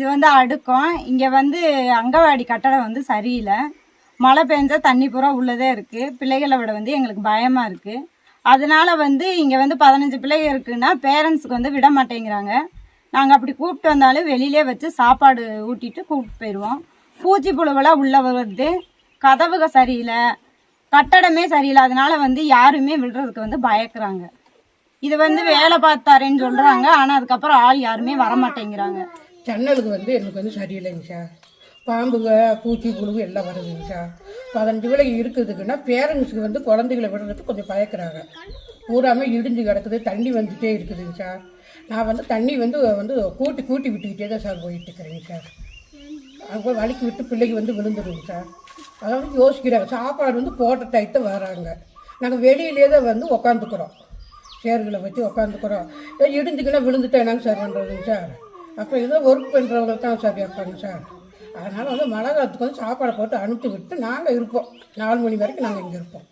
இது வந்து அடுக்கம். இங்கே வந்து அங்கவாடி கட்டடம் வந்து சரியில்லை. மழை பெஞ்சா தண்ணி பூரா உள்ளதே இருக்குது பிள்ளைகளை விட வந்து எங்களுக்கு பயமாக இருக்குது அதனால் வந்து இங்கே வந்து பதினஞ்சு பிள்ளைங்க இருக்குன்னா பேரண்ட்ஸுக்கு வந்து விட மாட்டேங்கிறாங்க. நாங்கள் அப்படி கூப்பிட்டு வந்தாலும் வெளியிலே வச்சு சாப்பாடு ஊட்டிட்டு கூப்பிட்டு போயிடுவோம் பூச்சி புழுவெல்லாம் உள்ளே வருது. கதவுக சரியில்லை. கட்டடமே சரியில்லை. அதனால வந்து யாருமே விடுறதுக்கு வந்து பயக்கிறாங்க. இது வந்து வேலை பார்த்தாருன்னு சொல்கிறாங்க ஆனால் அதுக்கப்புறம் ஆள் யாருமே வர மாட்டேங்கிறாங்க ஜன்னலுக்கு வந்து எங்களுக்கு வந்து சரியில்லைங்க சார். பாம்புங்க பூச்சி புழுவு எல்லாம் வருதுங்க சார். பதினஞ்சு விலைக்கு இருக்குதுக்குன்னா பேரண்ட்ஸுக்கு வந்து குழந்தைகளை விடுறதுக்கு கொஞ்சம் பயக்கிறாங்க. பூராமே இடிஞ்சு கிடக்குது தண்ணி வந்துகிட்டே இருக்குதுங்க சார். நான் வந்து தண்ணி வந்து வந்து கூட்டி கூட்டி விட்டுக்கிட்டே தான் சார் போயிட்டு இருக்கிறேங்க சார் அவங்க வலிக்கு விட்டு பிள்ளைக்கு வந்து விழுந்துடுங்க சார். அதாவது யோசிக்கிறாங்க. சாப்பாடு வந்து போட்ட டைத்தை வராங்க. நாங்கள் வெளியிலே தான் வந்து உக்காந்துக்கிறோம். சேர்களை வச்சு உக்காந்துக்கிறோம். இடிஞ்சுக்கினா விழுந்துட்டா என்னங்க சார் பண்ணுறதுங்க சார்? அப்போ இதை ஒர்க் பண்ணுறவங்க தான் சார் கேட்பாங்க சார். அதனால் வந்து மழை காலத்துக்கு வந்து சாப்பாடை போட்டு அனுப்பிச்சி விட்டு நாங்கள் இருப்போம். நாலு மணி வரைக்கும் நாங்கள் இங்கே இருப்போம்.